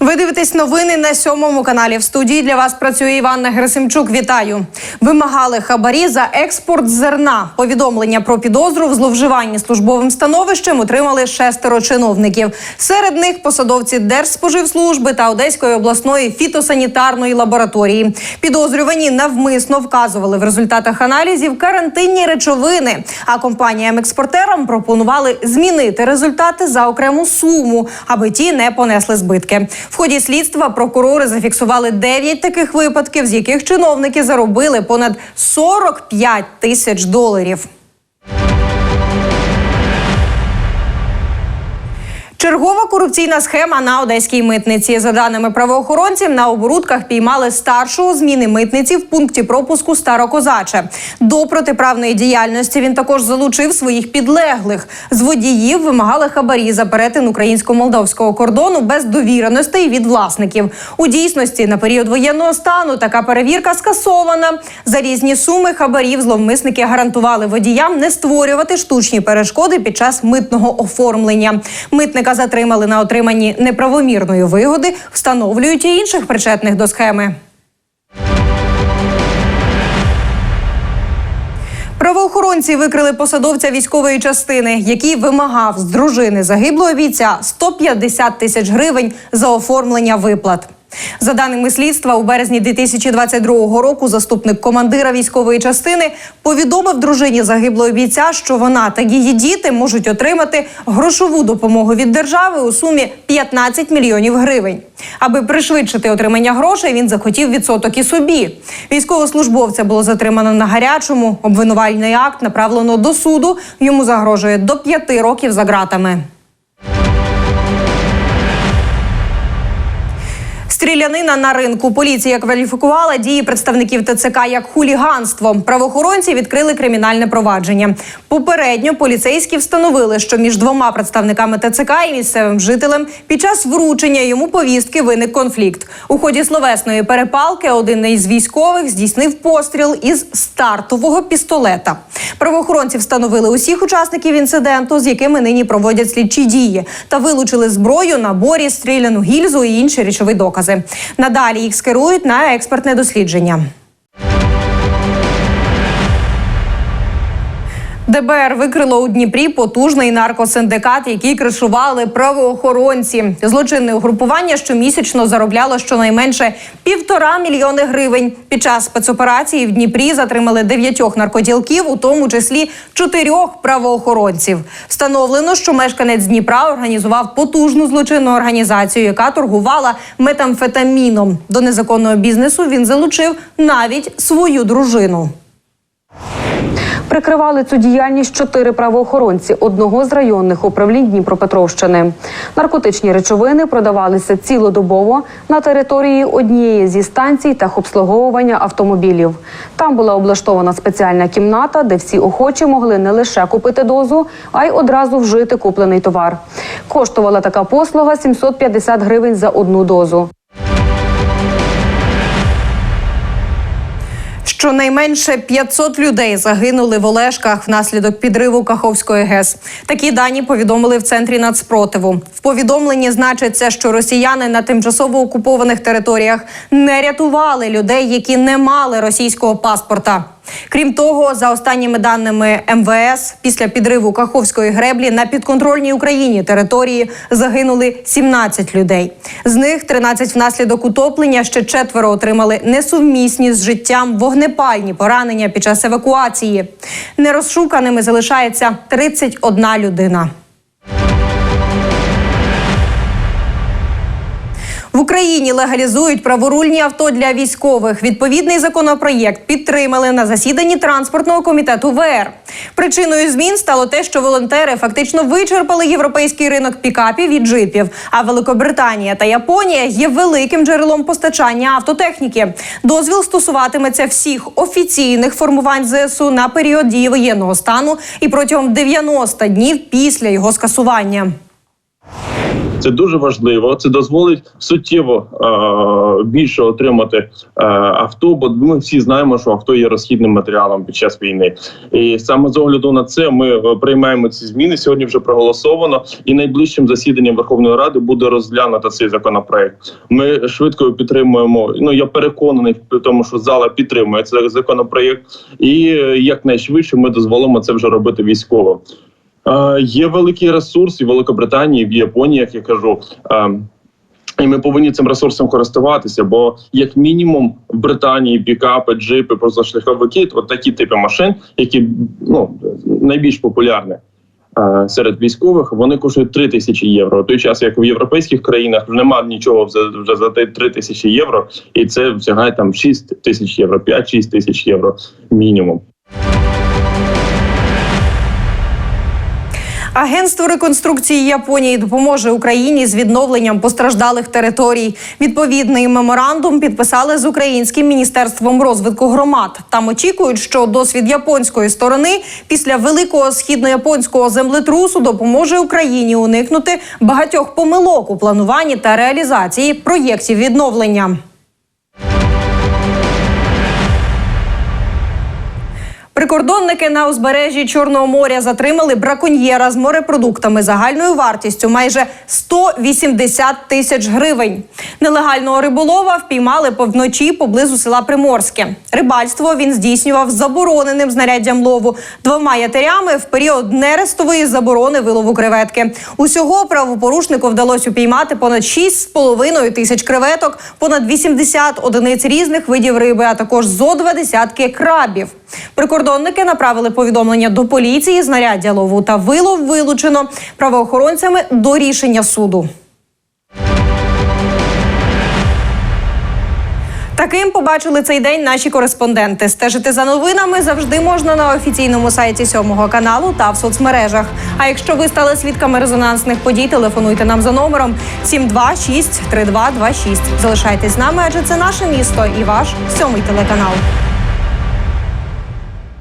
Ви дивитесь новини на сьомому каналі. В студії для вас працює Іванна Герасимчук. Вітаю. Вимагали хабарі за експорт зерна. Повідомлення про підозру в зловживанні службовим становищем отримали шестеро чиновників. Серед них посадовці Держспоживслужби та Одеської обласної фітосанітарної лабораторії. Підозрювані навмисно вказували в результатах аналізів карантинні речовини. А компаніям-експортерам пропонували змінити результати за окрему суму, аби ті не понесли збитки. В ході слідства прокурори зафіксували 9 таких випадків, з яких чиновники заробили понад 45 тисяч доларів. Чергова корупційна схема на одеській митниці. За даними правоохоронців, на оборудках піймали старшого зміни митниці в пункті пропуску Старокозаче. До протиправної діяльності він також залучив своїх підлеглих. З водіїв вимагали хабарі за перетин українсько-молдовського кордону без довіреностей від власників. У дійсності на період воєнного стану така перевірка скасована. За різні суми хабарів зловмисники гарантували водіям не створювати штучні перешкоди під час митного оформлення. Митника затримали на отриманні неправомірної вигоди, встановлюють і інших причетних до схеми. Правоохоронці викрили посадовця військової частини, який вимагав з дружини загиблого бійця 150 тисяч гривень за оформлення виплат. За даними слідства, у березні 2022 року заступник командира військової частини повідомив дружині загиблого бійця, що вона та її діти можуть отримати грошову допомогу від держави у сумі 15 мільйонів гривень. Аби пришвидшити отримання грошей, він захотів відсоток і собі. Військовослужбовця було затримано на гарячому. Обвинувальний акт направлено до суду. Йому загрожує до п'яти років за ґратами. Стрілянина на ринку. Поліція кваліфікувала дії представників ТЦК як хуліганство. Правоохоронці відкрили кримінальне провадження. Попередньо поліцейські встановили, що між двома представниками ТЦК і місцевим жителем під час вручення йому повістки виник конфлікт. У ході словесної перепалки один із військових здійснив постріл із стартового пістолета. Правоохоронці встановили усіх учасників інциденту, з якими нині проводять слідчі дії, та вилучили зброю, наборі, стріляну гільзу і інші речові докази. Надалі їх скерують на експертне дослідження. ДБР викрило у Дніпрі потужний наркосиндикат, який кришували правоохоронці. Злочинне угрупування щомісячно заробляло щонайменше півтора мільйони гривень. Під час спецоперації в Дніпрі затримали дев'ятьох наркоділків, у тому числі чотирьох правоохоронців. Встановлено, що мешканець Дніпра організував потужну злочинну організацію, яка торгувала метамфетаміном. До незаконного бізнесу він залучив навіть свою дружину. Прикривали цю діяльність чотири правоохоронці одного з районних управлінь Дніпропетровщини. Наркотичні речовини продавалися цілодобово на території однієї зі станцій техобслуговування автомобілів. Там була облаштована спеціальна кімната, де всі охочі могли не лише купити дозу, а й одразу вжити куплений товар. Коштувала така послуга 750 гривень за одну дозу. Щонайменше 500 людей загинули в Олешках внаслідок підриву Каховської ГЕС. Такі дані повідомили в центрі нацпротиву. В повідомленні значиться, що росіяни на тимчасово окупованих територіях не рятували людей, які не мали російського паспорта. Крім того, за останніми даними МВС, після підриву Каховської греблі на підконтрольній Україні території загинули 17 людей. З них 13 внаслідок утоплення, ще четверо отримали несумісні з життям вогнепальні поранення під час евакуації. Нерозшуканими залишається 31 людина. В Україні легалізують праворульні авто для військових. Відповідний законопроєкт підтримали на засіданні транспортного комітету ВР. Причиною змін стало те, що волонтери фактично вичерпали європейський ринок пікапів і джипів. А Великобританія та Японія є великим джерелом постачання автотехніки. Дозвіл стосуватиметься всіх офіційних формувань ЗСУ на період дії воєнного стану і протягом 90 днів після його скасування. Це дуже важливо. Це дозволить суттєво е, більше отримати е, авто, бо ми всі знаємо, що авто є розхідним матеріалом під час війни. І саме з огляду на це ми е, приймаємо ці зміни. Сьогодні вже проголосовано, і найближчим засіданням Верховної Ради буде розглянуто цей законопроект. Ми швидко підтримуємо. Ну я переконаний в тому, що зала підтримує цей законопроект, і е, якнайшвидше ми дозволимо це вже робити військово. Є великий ресурс і в Великобританії, і в Японії, як я кажу. І ми повинні цим ресурсом користуватися, бо як мінімум в Британії пікапи, джипи, позашляховики, от такі типи машин, які ну найбільш популярні е, серед військових, вони коштують 3 тисячі євро. В той час, як в європейських країнах немає нічого вже, вже за 3 тисячі євро, і це сягає там 6 тисяч євро, 5-6 тисяч євро мінімум. Агентство реконструкції Японії допоможе Україні з відновленням постраждалих територій. Відповідний меморандум підписали з українським міністерством розвитку громад. Там очікують, що досвід японської сторони після великого східнояпонського землетрусу допоможе Україні уникнути багатьох помилок у плануванні та реалізації проєктів відновлення. Прикордонники на узбережжі Чорного моря затримали браконьєра з морепродуктами загальною вартістю майже 180 тисяч гривень. Нелегального риболова впіймали повночі поблизу села Приморське. Рибальство він здійснював забороненим знаряддям лову двома ятерями в період нерестової заборони вилову креветки. Усього правопорушнику вдалося упіймати понад 6,5 тисяч креветок, понад 80 одиниць різних видів риби, а також зо два десятки крабів. Прикордонники направили повідомлення до поліції, знаряддя лову та вилов вилучено правоохоронцями до рішення суду. Таким побачили цей день наші кореспонденти. Стежити за новинами завжди можна на офіційному сайті сьомого каналу та в соцмережах. А якщо ви стали свідками резонансних подій, телефонуйте нам за номером 726 3226. Залишайтесь з нами, адже це наше місто і ваш сьомий телеканал.